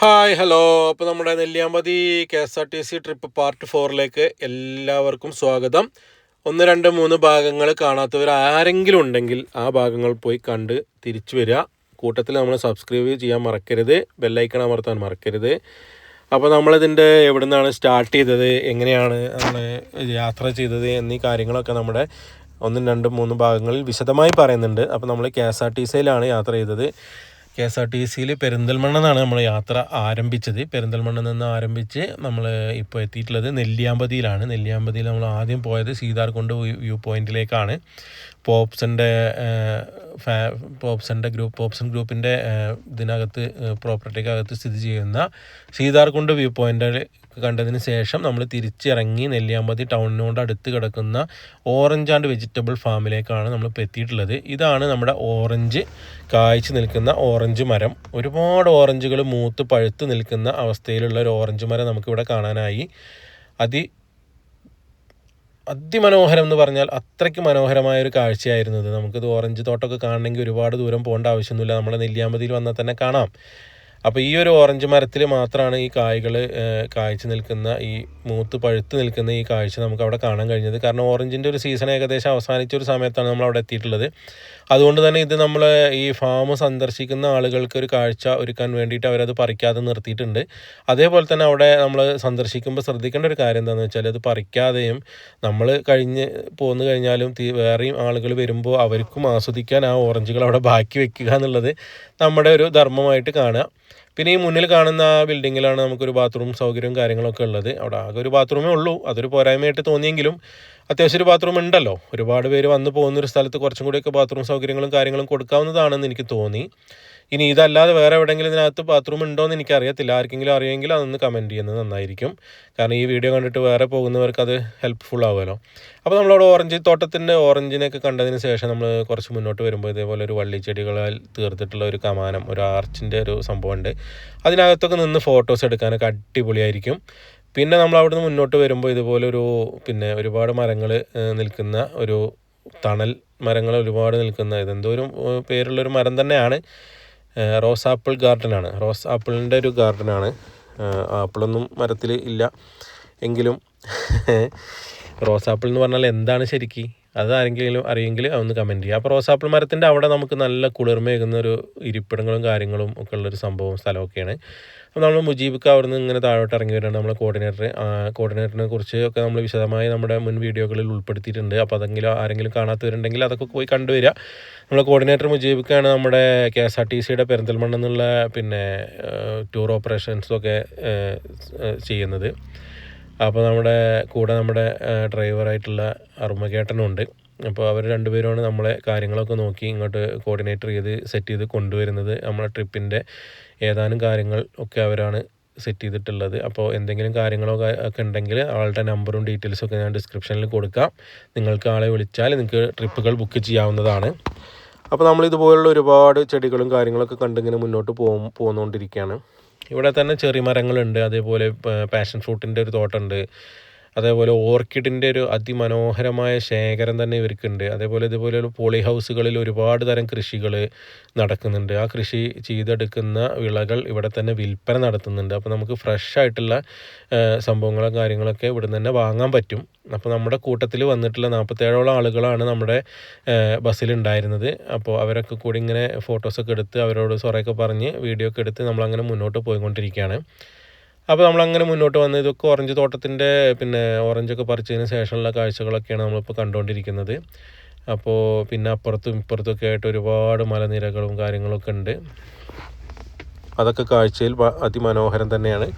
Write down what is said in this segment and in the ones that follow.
Hi hello. അപ്പോൾ നമ്മുടെ Nelliyampathy K S R T C trip part ഫോറിലേക്ക് എല്ലാവർക്കും സ്വാഗതം. ഒന്ന് രണ്ട് മൂന്ന് ഭാഗങ്ങൾ കാണാത്തവർ ആരെങ്കിലും ഉണ്ടെങ്കിൽ ആ ഭാഗങ്ങൾ പോയി കണ്ട് തിരിച്ചു വരിക. കൂട്ടത്തിൽ നമ്മൾ സബ്സ്ക്രൈബ് ചെയ്യാൻ മറക്കരുത്. ബെല്ലൈക്കൺ അമർത്താൻ മറക്കരുത്. അപ്പോൾ നമ്മളിതിന്റെ എവിടെ നിന്നാണ് സ്റ്റാർട്ട് ചെയ്തത് എങ്ങനെയാണ് നമ്മൾ യാത്ര ചെയ്തത് എന്നീ കാര്യങ്ങളൊക്കെ നമ്മുടെ ഒന്നും രണ്ടും മൂന്നും ഭാഗങ്ങളിൽ വിശദമായി പറയുന്നുണ്ട്. അപ്പോൾ നമ്മൾ കെ എസ് ആർ ടി സിയിലാണ് യാത്ര ചെയ്തത്. കെ എസ് ആർ ടി സിയിൽ പെരിന്തൽമണ്ണ നിന്നാണ് നമ്മൾ യാത്ര ആരംഭിച്ചത്. പെരിന്തൽമണ്ണ നിന്ന് ആരംഭിച്ച് നമ്മൾ ഇപ്പോൾ എത്തിയിട്ടുള്ളത് നെല്ലിയാമ്പതിയിലാണ്. നെല്ലിയാമ്പതിയിൽ നമ്മൾ ആദ്യം പോയത് സീതാർകുണ്ട് വ്യൂ പോയിന്റിലേക്കാണ്. പോപ്സന്റെ ഫാ പോപ്സന്റെ ഗ്രൂപ്പ് പോപ്സൺ ഗ്രൂപ്പിന്റെ ഇതിനകത്ത് പ്രോപ്പർട്ടിക്കകത്ത് സ്ഥിതി ചെയ്യുന്ന സീതാർകുണ്ട് വ്യൂ പോയിന്റ് കണ്ടതിന് ശേഷം നമ്മൾ തിരിച്ചിറങ്ങി നെല്ലിയാമ്പതി ടൗണിനോട് അടുത്ത് കിടക്കുന്ന ഓറഞ്ച് ആൻഡ് വെജിറ്റബിൾ ഫാമിലേക്കാണ് നമ്മൾ ഇപ്പോൾ എത്തിയിട്ടുള്ളത്. ഇതാണ് നമ്മുടെ ഓറഞ്ച് കായ്ച്ചു നിൽക്കുന്ന ഓറഞ്ച് മരം. ഒരുപാട് ഓറഞ്ചുകൾ മൂത്ത് പഴുത്ത് നിൽക്കുന്ന അവസ്ഥയിലുള്ള ഒരു ഓറഞ്ച് മരം നമുക്കിവിടെ കാണാനായി. അതി അതിമനോഹരം എന്ന് പറഞ്ഞാൽ അത്രയ്ക്ക് മനോഹരമായ ഒരു കാഴ്ചയായിരുന്നു ഇത്. നമുക്കിത് ഓറഞ്ച് തോട്ടമൊക്കെ കാണണമെങ്കിൽ ഒരുപാട് ദൂരം പോകേണ്ട ആവശ്യമൊന്നുമില്ല. നമ്മുടെ നെല്ലിയാമ്പതിയിൽ വന്നാൽ തന്നെ കാണാം. അപ്പോൾ ഈ ഒരു ഓറഞ്ച് മരത്തിൽ മാത്രമാണ് ഈ കായ്കൾ കായ്ച്ചു നിൽക്കുന്ന ഈ മൂത്ത് പഴുത്ത് നിൽക്കുന്ന ഈ കാഴ്ച നമുക്ക് അവിടെ കാണാൻ കഴിഞ്ഞത്. കാരണം ഓറഞ്ചിന്റെ ഒരു സീസൺ ഏകദേശം അവസാനിച്ച ഒരു സമയത്താണ് നമ്മൾ അവിടെ എത്തിയിട്ടുള്ളത്. അതുകൊണ്ട് തന്നെ ഇത് നമ്മൾ ഈ ഫാം സന്ദർശിക്കുന്ന ആളുകൾക്ക് ഒരു കാഴ്ച ഒരുക്കാൻ വേണ്ടിയിട്ട് അവരത് പറിക്കാതെ നിർത്തിയിട്ടുണ്ട്. അതേപോലെ തന്നെ അവിടെ നമ്മൾ സന്ദർശിക്കുമ്പോൾ ശ്രദ്ധിക്കേണ്ട ഒരു കാര്യം എന്താണെന്ന് വെച്ചാൽ അത് പറിക്കാതെയും നമ്മൾ കഴിഞ്ഞ് പോന്നു കഴിഞ്ഞാലും വേറെയും ആളുകൾ വരുമ്പോൾ അവർക്കും ആസ്വദിക്കാൻ ആ ഓറഞ്ചുകൾ അവിടെ ബാക്കി വെക്കുക എന്നുള്ളത് നമ്മുടെ ഒരു ധർമ്മമായിട്ട് കാണുക. പിന്നെ ഈ മുന്നിൽ കാണുന്ന ആ ബിൽഡിങ്ങിലാണ് നമുക്കൊരു ബാത്റൂം സൗകര്യവും കാര്യങ്ങളൊക്കെ ഉള്ളത്. അവിടെ ആകെ ഒരു ബാത്റൂമേ ഉള്ളൂ. അതൊരു പോരായ്മയായിട്ട് തോന്നിയെങ്കിലും അത്യാവശ്യം ഒരു ബാത്റൂം ഉണ്ടല്ലോ. ഒരുപാട് പേര് വന്നു പോകുന്ന ഒരു സ്ഥലത്ത് കുറച്ചും കൂടിയൊക്കെ ബാത്റൂം സൗകര്യങ്ങളും കാര്യങ്ങളും കൊടുക്കാവുന്നതാണെന്ന് എനിക്ക് തോന്നി. ഇനി ഇതല്ലാതെ വേറെ എവിടെയെങ്കിലും ഇതിനകത്ത് ബാത്റൂം ഉണ്ടോ എന്ന് എനിക്കറിയത്തില്ല. ആർക്കെങ്കിലും അറിയുമെങ്കിൽ അതൊന്ന് കമന്റ് ചെയ്യുന്നത് നന്നായിരിക്കും. കാരണം ഈ വീഡിയോ കണ്ടിട്ട് വേറെ പോകുന്നവർക്ക് അത് ഹെൽപ്ഫുൾ ആവുമല്ലോ. അപ്പോൾ നമ്മളവിടെ ഓറഞ്ച് തോട്ടത്തിന്റെ ഓറഞ്ചിനെയൊക്കെ കണ്ടതിന് ശേഷം നമ്മൾ കുറച്ച് മുന്നോട്ട് വരുമ്പോൾ ഇതേപോലെ ഒരു വള്ളിച്ചെടികളാൽ തീർത്തിട്ടുള്ള ഒരു കമാനം ഒരു ആർച്ചിന്റെ ഒരു സംഭവമുണ്ട്. അതിനകത്തൊക്കെ നിന്ന് ഫോട്ടോസ് എടുക്കാനൊക്കെ അടിപൊളിയായിരിക്കും. പിന്നെ നമ്മൾ അവിടുന്ന് മുന്നോട്ട് വരുമ്പോൾ ഇതുപോലെ ഒരു പിന്നെ ഒരുപാട് മരങ്ങൾ നിൽക്കുന്ന ഒരു തണൽ മരങ്ങൾ ഒരുപാട് നിൽക്കുന്ന ഇതെന്തോ ഒരു പേരുള്ളൊരു മരം തന്നെയാണ്. Rose apple ഗാർഡനാണ്. റോസ് ആപ്പിളിന്റെ ഒരു ഗാർഡനാണ്. ആപ്പിളൊന്നും മരത്തിൽ ഇല്ല. എങ്കിലും റോസ് ആപ്പിൾ എന്ന് പറഞ്ഞാൽ എന്താണ് ശരിക്ക്? അത് ആരെങ്കിലും അറിയെങ്കിൽ അതൊന്ന് കമന്റ് ചെയ്യുക. അപ്പോൾ റോസാപ്പിൾ മരത്തിന്റെ അവിടെ നമുക്ക് നല്ല കുളിർമയേകുന്ന ഒരു ഇരിപ്പിടങ്ങളും കാര്യങ്ങളും ഒക്കെ ഉള്ളൊരു സംഭവം സ്ഥലമൊക്കെയാണ്. അപ്പോൾ നമ്മൾ മുജീബിക്ക് അവിടെ നിന്ന് ഇങ്ങനെ താഴോട്ട് ഇറങ്ങി വരികയാണ് നമ്മളെ കോർഡിനേറ്റർ കോർഡിനേറ്ററിനെ കുറിച്ച് ഒക്കെ നമ്മൾ വിശദമായി നമ്മുടെ മുൻ വീഡിയോകളിൽ ഉൾപ്പെടുത്തിയിട്ടുണ്ട്. അപ്പോൾ അതെങ്കിലും ആരെങ്കിലും കാണാത്തവരുണ്ടെങ്കിൽ അതൊക്കെ പോയി കണ്ടുവരിക. നമ്മളെ കോർഡിനേറ്റർ മുജീബിക്കാണ് നമ്മുടെ കെ എസ് ആർ ടി സിയുടെ പെരിന്തൽമണ്ണ എന്നുള്ള പിന്നെ ടൂർ ഓപ്പറേഷൻസൊക്കെ ചെയ്യുന്നത്. അപ്പോൾ നമ്മുടെ കൂടെ നമ്മുടെ ഡ്രൈവറായിട്ടുള്ള അറുമകേട്ടനുണ്ട് അപ്പോൾ അവർ രണ്ടുപേരുമാണ് നമ്മളെ കാര്യങ്ങളൊക്കെ നോക്കി ഇങ്ങോട്ട് കോർഡിനേറ്റർ ചെയ്ത് സെറ്റ് ചെയ്ത് കൊണ്ടുവരുന്നത്. നമ്മളെ ട്രിപ്പിന്റെ ഏതാനും കാര്യങ്ങൾ ഒക്കെ അവരാണ് സെറ്റ് ചെയ്തിട്ടുള്ളത്. അപ്പോൾ എന്തെങ്കിലും കാര്യങ്ങളോ ഒക്കെ ഉണ്ടെങ്കിൽ ആളുടെ നമ്പറും ഡീറ്റെയിൽസും ഒക്കെ ഞാൻ ഡിസ്ക്രിപ്ഷനിൽ കൊടുക്കാം. നിങ്ങൾക്ക് ആളെ വിളിച്ചാൽ നിങ്ങൾക്ക് ട്രിപ്പുകൾ ബുക്ക് ചെയ്യാവുന്നതാണ്. അപ്പോൾ നമ്മൾ ഇതുപോലുള്ള ഒരുപാട് ചെടികളും കാര്യങ്ങളൊക്കെ കണ്ടിങ്ങനെ മുന്നോട്ട് പോകും പോന്നുകൊണ്ടിരിക്കുകയാണ് ഇവിടെ തന്നെ ചെറിയ മരങ്ങളുണ്ട് അതേപോലെ പാഷൻ ഫ്രൂട്ടിന്റെ ഒരു തോട്ടമുണ്ട് അതേപോലെ ഓർക്കിഡിന്റെ ഒരു അതിമനോഹരമായ ശേഖരം തന്നെ ഇവർക്കുണ്ട്. അതേപോലെ ഇതുപോലെ പോളി ഹൗസുകളിൽ ഒരുപാട് തരം കൃഷികൾ നടക്കുന്നുണ്ട്. ആ കൃഷി ചെയ്തെടുക്കുന്ന വിളകൾ ഇവിടെ തന്നെ വിൽപ്പന നടത്തുന്നുണ്ട്. അപ്പോൾ നമുക്ക് ഫ്രഷ് ആയിട്ടുള്ള സംഭവങ്ങളും കാര്യങ്ങളൊക്കെ ഇവിടെ തന്നെ വാങ്ങാൻ പറ്റും. അപ്പോൾ നമ്മുടെ കൂട്ടത്തിൽ വന്നിട്ടുള്ള നാൽപ്പത്തേഴോളം ആളുകളാണ് നമ്മുടെ ബസ്സിലുണ്ടായിരുന്നത് അപ്പോൾ അവരൊക്കെ കൂടി ഇങ്ങനെ ഫോട്ടോസൊക്കെ എടുത്ത് അവരോട് സൊറയൊക്കെ പറഞ്ഞ് വീഡിയോ ഒക്കെ എടുത്ത് നമ്മളങ്ങനെ മുന്നോട്ട് പോയിക്കൊണ്ടിരിക്കുകയാണ്. അപ്പോൾ നമ്മൾ അങ്ങനെ മുന്നോട്ട് വന്ന് ഇതൊക്കെ ഓറഞ്ച് തോട്ടത്തിന്റെ പിന്നെ ഓറഞ്ചൊക്കെ പറിച്ചതിന് ശേഷമുള്ള കാഴ്ചകളൊക്കെയാണ് നമ്മളിപ്പോൾ കണ്ടുകൊണ്ടിരിക്കുന്നത് അപ്പോൾ പിന്നെ അപ്പുറത്തും ഇപ്പുറത്തൊക്കെ ആയിട്ട് ഒരുപാട് മലനിരകളും കാര്യങ്ങളൊക്കെ ഉണ്ട്. അതൊക്കെ കാഴ്ചയിൽ അതിമനോഹരം തന്നെയാണ്.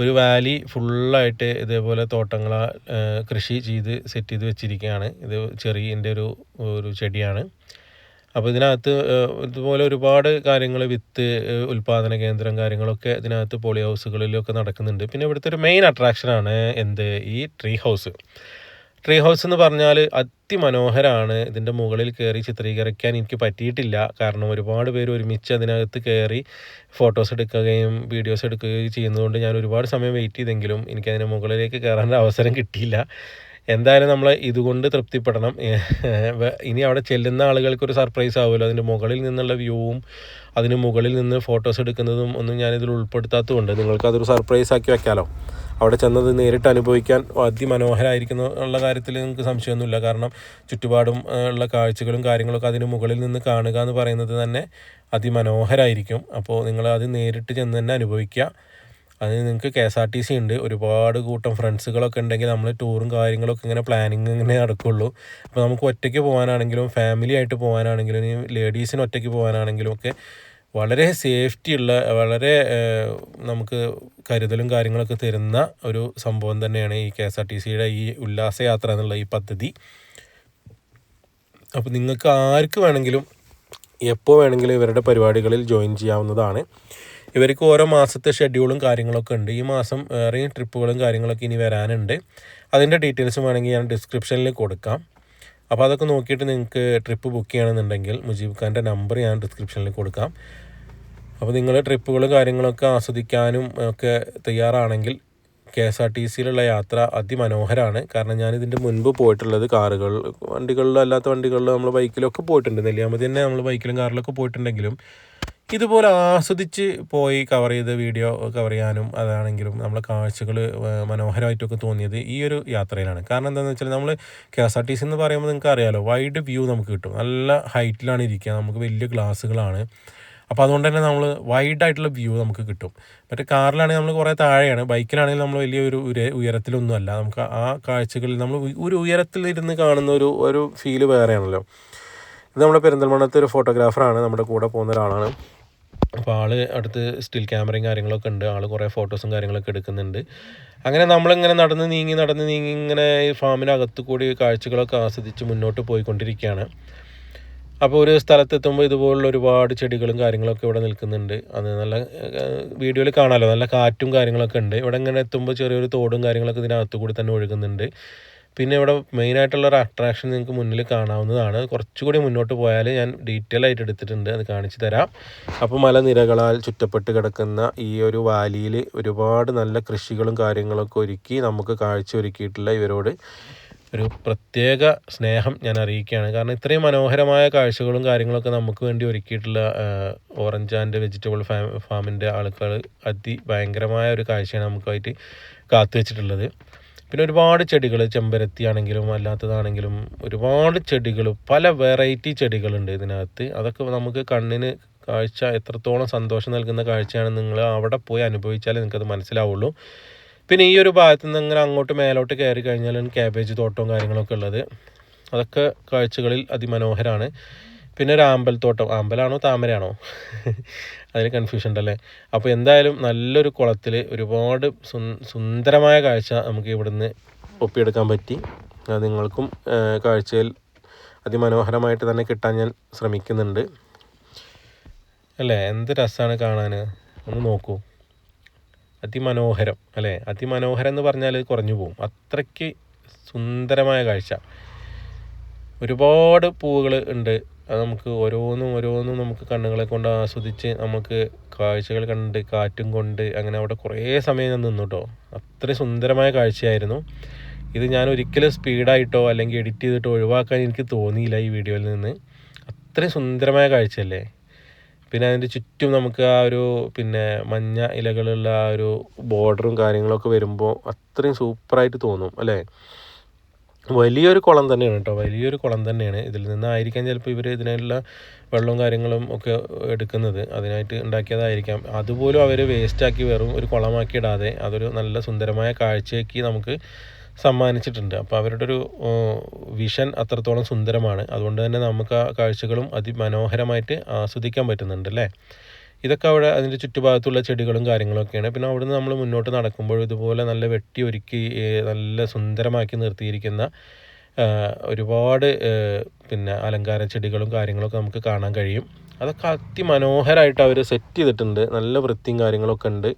ഒരു വാലി ഫുള്ളായിട്ട് ഇതേപോലെ തോട്ടങ്ങൾ കൃഷി ചെയ്ത് സെറ്റ് ചെയ്ത് വെച്ചിരിക്കുകയാണ് ഇത് ചെറിയന്റെ ഒരു ഒരു ചെടിയാണ്. അപ്പോൾ ഇതിനകത്ത് ഇതുപോലെ ഒരുപാട് കാര്യങ്ങൾ വിത്ത് ഉൽപ്പാദന കേന്ദ്രം കാര്യങ്ങളൊക്കെ ഇതിനകത്ത് പോളി ഹൗസുകളിലൊക്കെ നടക്കുന്നുണ്ട്. പിന്നെ ഇവിടുത്തെ ഒരു മെയിൻ അട്രാക്ഷനാണ് എന്ത്? ഈ ട്രീ ഹൗസ് ട്രീ ഹൗസ് എന്ന് പറഞ്ഞാൽ അതിമനോഹരമാണ് ഇതിന്റെ മുകളിൽ കയറി ചിത്രീകരിക്കാൻ എനിക്ക് പറ്റിയിട്ടില്ല. കാരണം ഒരുപാട് പേര് ഒരുമിച്ച് അതിനകത്ത് കയറി ഫോട്ടോസ് എടുക്കുകയും വീഡിയോസ് എടുക്കുകയും ചെയ്യുന്നതുകൊണ്ട് ഞാൻ ഒരുപാട് സമയം വെയിറ്റ് ചെയ്തെങ്കിലും എനിക്കതിന് മുകളിലേക്ക് കയറാൻ അവസരം കിട്ടിയില്ല. എന്തായാലും നമ്മൾ ഇതുകൊണ്ട് തൃപ്തിപ്പെടണം. ഇനി അവിടെ ചെല്ലുന്ന ആളുകൾക്കൊരു സർപ്രൈസ് ആവുമല്ലോ. അതിന്റെ മുകളിൽ നിന്നുള്ള വ്യൂവും അതിന് മുകളിൽ നിന്ന് ഫോട്ടോസ് എടുക്കുന്നതും ഒന്നും ഞാനിതിൽ ഉൾപ്പെടുത്താത്തതുകൊണ്ട് നിങ്ങൾക്കതൊരു സർപ്രൈസ് ആക്കി വെക്കാമല്ലോ അവിടെ ചെന്നത് നേരിട്ട് അനുഭവിക്കാൻ അതിമനോഹരമായിരിക്കുന്ന ഉള്ള കാര്യത്തിൽ നിങ്ങൾക്ക് സംശയമൊന്നുമില്ല. കാരണം ചുറ്റുപാടും ഉള്ള കാഴ്ചകളും കാര്യങ്ങളൊക്കെ അതിന് മുകളിൽ നിന്ന് കാണുക എന്ന് പറയുന്നത് തന്നെ അതിമനോഹരമായിരിക്കും അപ്പോൾ നിങ്ങൾ അത് നേരിട്ട് ചെന്ന് തന്നെ അനുഭവിക്കുക. അതിന് നിങ്ങൾക്ക് K S R T C ഉണ്ട്. ഒരുപാട് കൂട്ടം ഫ്രണ്ട്സുകളൊക്കെ ഉണ്ടെങ്കിൽ നമ്മൾ ടൂറും കാര്യങ്ങളൊക്കെ ഇങ്ങനെ പ്ലാനിങ് ഇങ്ങനെ നടക്കുള്ളൂ. അപ്പോൾ നമുക്ക് ഒറ്റയ്ക്ക് പോകാനാണെങ്കിലും ഫാമിലി ആയിട്ട് പോകാനാണെങ്കിലും ലേഡീസിന് ഒറ്റയ്ക്ക് പോകാനാണെങ്കിലും ഒക്കെ വളരെ സേഫ്റ്റി ഉള്ള വളരെ നമുക്ക് കരുതലും കാര്യങ്ങളൊക്കെ തരുന്ന ഒരു സംഭവം തന്നെയാണ് ഈ കെ എസ് ആർ ടി സിയുടെ ഈ ഉല്ലാസയാത്ര എന്നുള്ള ഈ പദ്ധതി. അപ്പോൾ നിങ്ങൾക്ക് ആർക്ക് വേണമെങ്കിലും എപ്പോൾ വേണമെങ്കിലും ഇവരുടെ പരിപാടികളിൽ ജോയിൻ ചെയ്യാവുന്നതാണ്. ഇവർക്ക് ഓരോ മാസത്തെ ഷെഡ്യൂളും കാര്യങ്ങളൊക്കെ ഉണ്ട്. ഈ മാസം വേറെയും ട്രിപ്പുകളും കാര്യങ്ങളൊക്കെ ഇനി വരാനുണ്ട്. അതിന്റെ ഡീറ്റെയിൽസും വേണമെങ്കിൽ ഞാൻ ഡിസ്ക്രിപ്ഷനിൽ കൊടുക്കാം. അപ്പോൾ അതൊക്കെ നോക്കിയിട്ട് നിങ്ങൾക്ക് ട്രിപ്പ് ബുക്ക് ചെയ്യണമെന്നുണ്ടെങ്കിൽ മുജീബ് ഖാന്റെ നമ്പർ ഞാൻ ഡിസ്ക്രിപ്ഷനിൽ കൊടുക്കാം. അപ്പോൾ നിങ്ങൾ ട്രിപ്പുകളും കാര്യങ്ങളൊക്കെ ആസ്വദിക്കാനും ഒക്കെ തയ്യാറാണെങ്കിൽ കെ എസ് ആർ ടി സിയിലുള്ള യാത്ര അതിമനോഹരമാണ് കാരണം ഞാൻ ഇതിന്റെ മുൻപ് പോയിട്ടുള്ളത് കാറുകൾ വണ്ടികളിലും അല്ലാത്ത വണ്ടികളിലും നമ്മൾ ബൈക്കിലൊക്കെ പോയിട്ടുണ്ട്. നെല്ലിയാമ്പതി തന്നെ നമ്മൾ ബൈക്കിലും കാറിലൊക്കെ പോയിട്ടുണ്ടെങ്കിലും ഇതുപോലെ ആസ്വദിച്ച് പോയി കവർ ചെയ്ത് വീഡിയോ കവർ ചെയ്യാനും അതാണെങ്കിലും നമ്മളെ കാഴ്ചകൾ മനോഹരമായിട്ടൊക്കെ തോന്നിയത് ഈ ഒരു യാത്രയിലാണ്. കാരണം എന്താണെന്ന് വെച്ചാൽ നമ്മൾ K S R T C എന്ന് പറയുമ്പോൾ നിങ്ങൾക്ക് അറിയാലോ വൈഡ് വ്യൂ നമുക്ക് കിട്ടും. നല്ല ഹൈറ്റിലാണ് ഇരിക്കുക. നമുക്ക് വലിയ ഗ്ലാസ്സുകളാണ് അപ്പോൾ അതുകൊണ്ട് തന്നെ നമ്മൾ വൈഡായിട്ടുള്ള വ്യൂ നമുക്ക് കിട്ടും. മറ്റേ കാറിലാണെങ്കിൽ നമ്മൾ കുറേ താഴെയാണ്. ബൈക്കിലാണെങ്കിൽ നമ്മൾ വലിയ ഒരു ഉയരത്തിലൊന്നുമല്ല നമുക്ക് ആ കാഴ്ചകളിൽ നമ്മൾ ഒരു ഉയരത്തിലിരുന്ന് കാണുന്ന ഒരു ഒരു ഫീൽ വേറെയാണല്ലോ. ഇത് നമ്മുടെ പെരിന്തൽമണ്ണത്തെ ഒരു ഫോട്ടോഗ്രാഫറാണ് നമ്മുടെ കൂടെ പോകുന്ന ഒരാളാണ്. അപ്പോൾ ആൾ അടുത്ത് സ്റ്റിൽ ക്യാമറയും കാര്യങ്ങളൊക്കെ ഉണ്ട്. ആൾ കുറേ ഫോട്ടോസും കാര്യങ്ങളൊക്കെ എടുക്കുന്നുണ്ട്. അങ്ങനെ നമ്മളിങ്ങനെ നടന്ന് നീങ്ങി നടന്ന് നീങ്ങി ഇങ്ങനെ ഈ ഫാമിനകത്ത് കൂടി കാഴ്ചകളൊക്കെ ആസ്വദിച്ച് മുന്നോട്ട് പോയിക്കൊണ്ടിരിക്കുകയാണ്. അപ്പോൾ ഒരു സ്ഥലത്തെത്തുമ്പോൾ ഇതുപോലുള്ള ഒരുപാട് ചെടികളും കാര്യങ്ങളൊക്കെ ഇവിടെ നിൽക്കുന്നുണ്ട്. അത് നല്ല വീഡിയോയിൽ കാണാമല്ലോ നല്ല കാറ്റും കാര്യങ്ങളൊക്കെ ഉണ്ട്. ഇവിടെ ഇങ്ങനെ എത്തുമ്പോൾ ചെറിയൊരു തോടും കാര്യങ്ങളൊക്കെ ഇതിനകത്ത് കൂടി തന്നെ ഒഴുകുന്നുണ്ട്. പിന്നെ ഇവിടെ മെയിനായിട്ടുള്ള ഒരു അട്രാക്ഷൻ നിങ്ങൾക്ക് മുന്നിൽ കാണാവുന്നതാണ്. കുറച്ചുകൂടി മുന്നോട്ട് പോയാൽ ഞാൻ ഡീറ്റെയിൽ ആയിട്ട് എടുത്തിട്ടുണ്ട്. അത് കാണിച്ചു തരാം. അപ്പോൾ മലനിരകളാൽ ചുറ്റപ്പെട്ട് കിടക്കുന്ന ഈ ഒരു വാലിയിൽ ഒരുപാട് നല്ല കൃഷികളും കാര്യങ്ങളൊക്കെ ഒരുക്കി നമുക്ക് കാഴ്ച ഒരുക്കിയിട്ടുള്ള ഇവരോട് ഒരു പ്രത്യേക സ്നേഹം ഞാൻ അറിയിക്കുകയാണ്. കാരണം ഇത്രയും മനോഹരമായ കാഴ്ചകളും കാര്യങ്ങളൊക്കെ നമുക്ക് വേണ്ടി ഒരുക്കിയിട്ടുള്ള ഓറഞ്ച് ആൻഡ് വെജിറ്റബിൾ ഫാം ഫാമിന്റെ ആളുകൾ അതിഭയങ്കരമായ ഒരു കാഴ്ചയാണ് നമുക്കായിട്ട് കാത്തു വെച്ചിട്ടുള്ളത്. പിന്നെ ഒരുപാട് ചെടികൾ ചെമ്പരത്തി ആണെങ്കിലും അല്ലാത്തതാണെങ്കിലും ഒരുപാട് ചെടികൾ പല വെറൈറ്റി ചെടികളുണ്ട് ഇതിനകത്ത്. അതൊക്കെ നമുക്ക് കണ്ണിന് കാഴ്ച എത്രത്തോളം സന്തോഷം നൽകുന്ന കാഴ്ചയാണ് നിങ്ങൾ അവിടെ പോയി അനുഭവിച്ചാലേ നിങ്ങൾക്കത് മനസ്സിലാവുള്ളൂ. പിന്നെ ഈ ഒരു ഭാഗത്ത് നിന്ന് ഇങ്ങനെ അങ്ങോട്ട് മേലോട്ട് കയറി കഴിഞ്ഞാലാണ് ക്യാബേജ് തോട്ടവും കാര്യങ്ങളൊക്കെ ഉള്ളത്. അതൊക്കെ കാഴ്ചകളിൽ അതിമനോഹരമാണ് പിന്നെ ഒരു ആമ്പൽത്തോട്ടം. ആമ്പലാണോ താമരയാണോ? അതിന് കൺഫ്യൂഷൻ ഉണ്ടല്ലേ? അപ്പോൾ എന്തായാലും നല്ലൊരു കുളത്തിൽ ഒരുപാട് സുന്ദരമായ കാഴ്ച നമുക്ക് ഇവിടുന്ന് ഒപ്പിയെടുക്കാൻ പറ്റി. അത് നിങ്ങൾക്കും കാഴ്ചയിൽ അതിമനോഹരമായിട്ട് തന്നെ കിട്ടാൻ ഞാൻ ശ്രമിക്കുന്നുണ്ട്. അല്ലേ? എന്ത് രസമാണ് കാണാൻ? ഒന്ന് നോക്കൂ. അതിമനോഹരം അല്ലേ? അതിമനോഹരം എന്ന് പറഞ്ഞാൽ കുറഞ്ഞു പോകും. അത്രയ്ക്ക് സുന്ദരമായ കാഴ്ച. ഒരുപാട് പൂവുകൾ ഉണ്ട് അത് നമുക്ക് ഓരോന്നും ഓരോന്നും നമുക്ക് കണ്ണുകളെ കൊണ്ട് ആസ്വദിച്ച് നമുക്ക് കാഴ്ചകൾ കണ്ട് കാറ്റും കൊണ്ട് അങ്ങനെ അവിടെ കുറേ സമയം ഞാൻ നിന്നു കേട്ടോ അത്രയും സുന്ദരമായ കാഴ്ചയായിരുന്നു. ഇത് ഞാൻ ഒരിക്കലും സ്പീഡായിട്ടോ അല്ലെങ്കിൽ എഡിറ്റ് ചെയ്തിട്ടോ ഒഴിവാക്കാൻ എനിക്ക് തോന്നിയില്ല ഈ വീഡിയോയിൽ നിന്ന്. അത്രയും സുന്ദരമായ കാഴ്ചയല്ലേ? പിന്നെ അതിന്റെ ചുറ്റും നമുക്ക് ആ ഒരു പിന്നെ മഞ്ഞ ഇലകളുള്ള ആ ഒരു ബോർഡറും കാര്യങ്ങളൊക്കെ വരുമ്പോൾ അത്രയും സൂപ്പറായിട്ട് തോന്നും അല്ലേ? വലിയൊരു കുളം തന്നെയാണ് കേട്ടോ. വലിയൊരു കുളം തന്നെയാണ്. ഇതിൽ നിന്നായിരിക്കാം ചിലപ്പോൾ ഇവർ ഇതിനെല്ലാം വെള്ളവും കാര്യങ്ങളും ഒക്കെ എടുക്കുന്നത്. അതിനായിട്ട് ഉണ്ടാക്കിയതായിരിക്കാം. അതുപോലും അവർ വേസ്റ്റാക്കി വെറും ഒരു കുളമാക്കി ഇടാതെ അതൊരു നല്ല സുന്ദരമായ കാഴ്ചയാക്കി നമുക്ക് സമ്മാനിച്ചിട്ടുണ്ട്. അപ്പോൾ അവരുടെ ഒരു വിഷൻ അത്രത്തോളം സുന്ദരമാണ്. അതുകൊണ്ട് തന്നെ നമുക്ക് ആ കാഴ്ചകളും അതിമനോഹരമായിട്ട് ആസ്വദിക്കാൻ പറ്റുന്നുണ്ട് അല്ലേ? ഇതൊക്കെ അവിടെ അതിന്റെ ചുറ്റുഭാഗത്തുള്ള ചെടികളും കാര്യങ്ങളൊക്കെയാണ്. പിന്നെ അവിടുന്ന് നമ്മൾ മുന്നോട്ട് നടക്കുമ്പോൾ ഇതുപോലെ നല്ല വെട്ടി ഒരുക്കി നല്ല സുന്ദരമാക്കി നിർത്തിയിരിക്കുന്ന ഒരുപാട് പിന്നെ അലങ്കാര ചെടികളും കാര്യങ്ങളൊക്കെ നമുക്ക് കാണാൻ കഴിയും. അതൊക്കെ അതിമനോഹരമായിട്ട് അവർ സെറ്റ് ചെയ്തിട്ടുണ്ട്. നല്ല വൃത്തിയും കാര്യങ്ങളൊക്കെ ഉണ്ട്.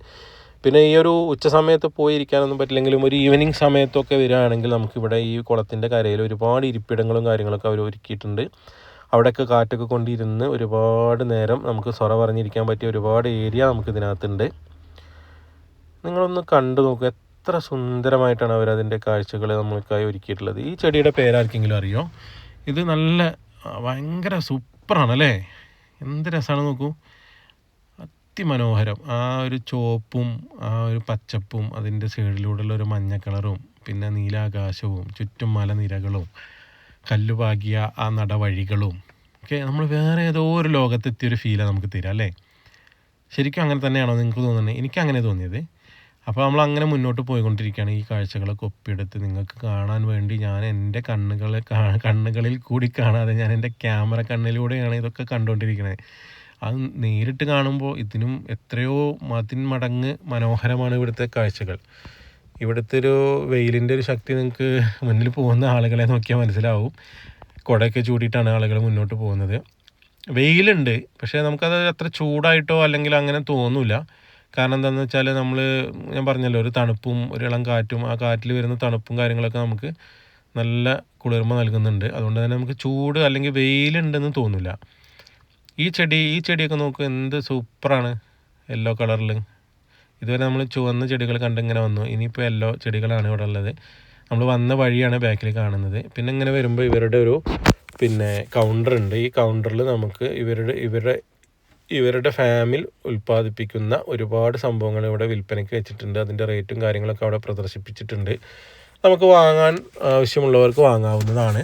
പിന്നെ ഈ ഒരു ഉച്ച സമയത്ത് പോയിരിക്കാനൊന്നും പറ്റില്ലെങ്കിലും ഒരു ഈവനിങ് സമയത്തൊക്കെ വരികയാണെങ്കിൽ നമുക്കിവിടെ ഈ കുളത്തിന്റെ കരയിൽ ഒരുപാട് ഇരിപ്പിടങ്ങളും കാര്യങ്ങളൊക്കെ അവർ ഒരുക്കിയിട്ടുണ്ട്. അവിടെയൊക്കെ കാറ്റൊക്കെ കൊണ്ടിരുന്ന് ഒരുപാട് നേരം നമുക്ക് സൊറ പറഞ്ഞിരിക്കാൻ പറ്റിയ ഒരുപാട് ഏരിയ നമുക്ക് ഇതിനകത്തുണ്ട്. നിങ്ങളൊന്ന് കണ്ടു നോക്കുക എത്ര സുന്ദരമായിട്ടാണ് അവർ അതിന്റെ കാഴ്ചകൾ നമ്മൾക്കായി ഒരുക്കിയിട്ടുള്ളത്. ഈ ചെടിയുടെ പേരാർക്കെങ്കിലും അറിയോ? ഇത് നല്ല ഭയങ്കര സൂപ്പറാണ് അല്ലേ? എന്ത് രസമാണ് നോക്കൂ. അതിമനോഹരം. ആ ഒരു ചുവപ്പും ആ ഒരു പച്ചപ്പും അതിന്റെ സൈഡിലൂടെയുള്ള ഒരു മഞ്ഞ കളറും പിന്നെ നീലാകാശവും ചുറ്റും മലനിരകളും കല്ലുപാകിയ ആ നടവഴികളും. ഒക്കെ നമ്മൾ വേറെ ഏതോ ഒരു ലോകത്തെത്തിയൊരു ഫീലാണ് നമുക്ക് തരിക അല്ലേ? ശരിക്കും അങ്ങനെ തന്നെയാണോ നിങ്ങൾക്ക് തോന്നുന്നത്? എനിക്ക് അങ്ങനെ തോന്നിയത്. അപ്പോൾ നമ്മൾ അങ്ങനെ മുന്നോട്ട് പോയിക്കൊണ്ടിരിക്കുകയാണ്. ഈ കാഴ്ചകളൊക്കെ ഒപ്പിയെടുത്ത് നിങ്ങൾക്ക് കാണാൻ വേണ്ടി ഞാൻ എന്റെ കണ്ണുകളെ കണ്ണുകളിൽ കൂടി കാണാതെ ഞാൻ എന്റെ ക്യാമറ കണ്ണിലൂടെയാണ് ഇതൊക്കെ കണ്ടുകൊണ്ടിരിക്കുന്നത്. അത് നേരിട്ട് കാണുമ്പോൾ ഇതിനും എത്രയോ മതിന്മടങ്ങ് മനോഹരമാണ് ഇവിടുത്തെ കാഴ്ചകൾ. ഇവിടുത്തെ ഒരു വെയിലിന്റെ ഒരു ശക്തി നിങ്ങൾക്ക് മുന്നിൽ പോകുന്ന ആളുകളെ നോക്കിയാൽ മനസ്സിലാവും. കുടയൊക്കെ ചൂടിയിട്ടാണ് ആളുകൾ മുന്നോട്ട് പോകുന്നത്. വെയിലുണ്ട് പക്ഷേ നമുക്കത് അത്ര ചൂടായിട്ടോ അല്ലെങ്കിൽ അങ്ങനെ തോന്നില്ല കാരണം എന്താണെന്ന് വെച്ചാൽ നമ്മൾ ഞാൻ പറഞ്ഞല്ലോ ഒരു തണുപ്പും ഒരു ഇളം കാറ്റും ആ കാറ്റിൽ വരുന്ന തണുപ്പും കാര്യങ്ങളൊക്കെ നമുക്ക് നല്ല കുളിർമ നൽകുന്നുണ്ട്. അതുകൊണ്ട് തന്നെ നമുക്ക് ചൂട് അല്ലെങ്കിൽ വെയിലുണ്ടെന്ന് തോന്നില്ല ഈ ചെടി ഈ ചെടിയൊക്കെ നോക്കുക എന്ത് സൂപ്പറാണ് യെല്ലോ കളറിൽ. ഇതുവരെ നമ്മൾ ചുവന്ന ചെടികൾ കണ്ടിങ്ങനെ വന്നു. ഇനിയിപ്പോൾ യെല്ലോ ചെടികളാണ് ഇവിടെ ഉള്ളത്. നമ്മൾ വന്ന വഴിയാണ് ബാക്കിൽ കാണുന്നത്. പിന്നെ ഇങ്ങനെ വരുമ്പോൾ ഇവരുടെ ഒരു പിന്നെ കൗണ്ടർ ഉണ്ട്. ഈ കൗണ്ടറിൽ നമുക്ക് ഇവരുടെ ഇവരുടെ ഇവരുടെ ഫാമിൽ ഉൽപ്പാദിപ്പിക്കുന്ന ഒരുപാട് സംഭവങ്ങൾ ഇവിടെ വിൽപ്പനയ്ക്ക് വെച്ചിട്ടുണ്ട്. അതിന്റെ റേറ്റും കാര്യങ്ങളൊക്കെ അവിടെ പ്രദർശിപ്പിച്ചിട്ടുണ്ട്. നമുക്ക് വാങ്ങാൻ ആവശ്യമുള്ളവർക്ക് വാങ്ങാവുന്നതാണ്.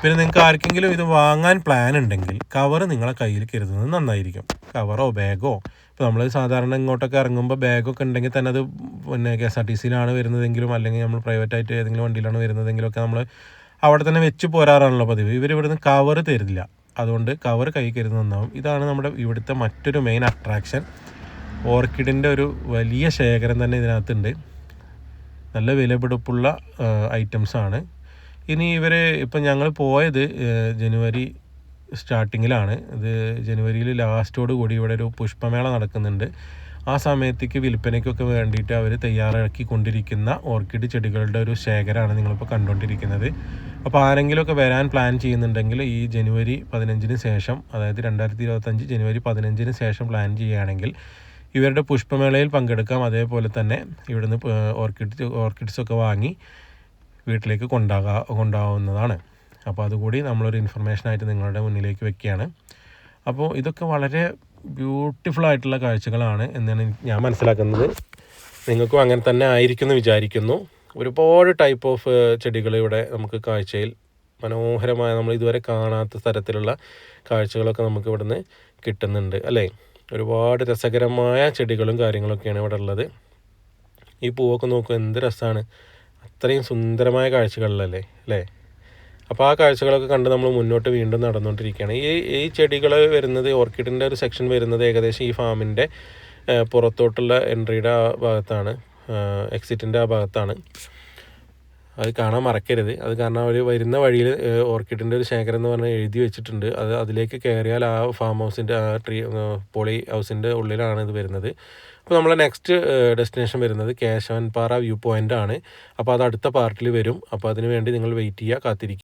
പിന്നെ നിങ്ങൾക്ക് ആർക്കെങ്കിലും ഇത് വാങ്ങാൻ പ്ലാൻ ഉണ്ടെങ്കിൽ കവർ നിങ്ങളെ കയ്യിൽ കരുതുന്നത് നന്നായിരിക്കും. കവറോ ബാഗോ ഇപ്പോൾ നമ്മൾ സാധാരണ ഇങ്ങോട്ടൊക്കെ ഇറങ്ങുമ്പോൾ ബാഗൊക്കെ ഉണ്ടെങ്കിൽ തന്നെ അത് പിന്നെ കെ എസ് ആർ ടി സിയിലാണ് വരുന്നതെങ്കിലും അല്ലെങ്കിൽ നമ്മൾ പ്രൈവറ്റ് ആയിട്ട് ഏതെങ്കിലും വണ്ടിയിലാണ് വരുന്നതെങ്കിലും ഒക്കെ നമ്മൾ അവിടെ തന്നെ വെച്ച് പോരാറാണല്ലോ പതിവ്. ഇവർ ഇവിടുന്ന് കവർ തരില്ല അതുകൊണ്ട് കവർ കൈ കരുതുന്നത് നന്നാവും. ഇതാണ് നമ്മുടെ ഇവിടുത്തെ മറ്റൊരു മെയിൻ അട്രാക്ഷൻ ഓർക്കിഡിന്റെ ഒരു വലിയ ശേഖരം തന്നെ ഇതിനകത്തുണ്ട്. നല്ല വിലപിടിപ്പുള്ള ഐറ്റംസാണ് ഇനി ഇവർ ഇപ്പം ഞങ്ങൾ പോയത് ജനുവരി സ്റ്റാർട്ടിങ്ങിലാണ്. ഇത് ജനുവരിയിൽ ലാസ്റ്റോട് കൂടി ഇവിടെ ഒരു പുഷ്പമേള നടക്കുന്നുണ്ട്. ആ സമയത്തേക്ക് വിൽപ്പനയ്ക്കൊക്കെ വേണ്ടിയിട്ട് അവർ തയ്യാറാക്കി കൊണ്ടിരിക്കുന്ന ഓർക്കിഡ് ചെടികളുടെ ഒരു ശേഖരമാണ് നിങ്ങളിപ്പോൾ കണ്ടുകൊണ്ടിരിക്കുന്നത് അപ്പോൾ ആരെങ്കിലുമൊക്കെ വരാൻ പ്ലാൻ ചെയ്യുന്നുണ്ടെങ്കിൽ ഈ ജനുവരി പതിനഞ്ചിന് ശേഷം അതായത് രണ്ടായിരത്തി ഇരുപത്തഞ്ച് ജനുവരി പതിനഞ്ചിന് ശേഷം പ്ലാൻ ചെയ്യുകയാണെങ്കിൽ ഇവരുടെ പുഷ്പമേളയിൽ പങ്കെടുക്കാം. അതേപോലെ തന്നെ ഇവിടുന്ന് ഓർക്കിഡ് ഓർക്കിഡ്സൊക്കെ വാങ്ങി വീട്ടിലേക്ക് കൊണ്ടാകാ കൊണ്ടാവുന്നതാണ്. അപ്പോൾ അതുകൂടി നമ്മളൊരു ഇൻഫർമേഷനായിട്ട് നിങ്ങളുടെ മുന്നിലേക്ക് വെക്കുകയാണ്. അപ്പോൾ ഇതൊക്കെ വളരെ ബ്യൂട്ടിഫുൾ ആയിട്ടുള്ള കാഴ്ചകളാണ് എന്നാണ് ഞാൻ മനസ്സിലാക്കുന്നത്. നിങ്ങൾക്കും അങ്ങനെ തന്നെ ആയിരിക്കും എന്ന് വിചാരിക്കുന്നു. ഒരുപാട് ടൈപ്പ് ഓഫ് ചെടികൾ ഇവിടെ നമുക്ക് കാഴ്ചയിൽ മനോഹരമായ നമ്മൾ ഇതുവരെ കാണാത്ത തരത്തിലുള്ള കാഴ്ചകളൊക്കെ നമുക്ക് ഇവിടുന്ന് കിട്ടുന്നുണ്ട് അല്ലേ? ഒരുപാട് രസകരമായ ചെടികളും കാര്യങ്ങളൊക്കെയാണ് ഇവിടെ ഉള്ളത്. ഈ പൂവൊക്കെ നോക്കുക എന്ത് രസമാണ് അത്രയും സുന്ദരമായ കാഴ്ചകളിലല്ലേ അല്ലേ? അപ്പോൾ ആ കാഴ്ചകളൊക്കെ കണ്ട് നമ്മൾ മുന്നോട്ട് വീണ്ടും നടന്നുകൊണ്ടിരിക്കുകയാണ്. ഈ ഈ ചെടികൾ വരുന്നത് ഓർക്കിഡിന്റെ ഒരു സെക്ഷൻ വരുന്നത് ഏകദേശം ഈ ഫാമിന്റെ പുറത്തോട്ടുള്ള എൻട്രിയുടെ ആ ഭാഗത്താണ് എക്സിറ്റിന്റെ ആ ഭാഗത്താണ്. അത് കാണാൻ മറക്കരുത്. അത് കാരണം അവർ വരുന്ന വഴിയിൽ ഓർക്കിഡിന്റെ ഒരു ശേഖരം എന്ന് പറഞ്ഞാൽ എഴുതി വെച്ചിട്ടുണ്ട്. അത് അതിലേക്ക് കയറിയാൽ ആ ഫാം ഹൗസിന്റെ ആ ട്രീ പോളി ഹൗസിന്റെ ഉള്ളിലാണ് ഇത് വരുന്നത്. അപ്പോൾ നമ്മളെ നെക്സ്റ്റ് ഡെസ്റ്റിനേഷൻ വരുന്നത് കേശവൻപാറ വ്യൂ പോയിന്റ് ആണ്. അപ്പോൾ അത് അടുത്ത പാർട്ടിൽ വരും. അപ്പോൾ അതിന് വേണ്ടി നിങ്ങൾ വെയിറ്റ് ചെയ്യുക കാത്തിരിക്കുക.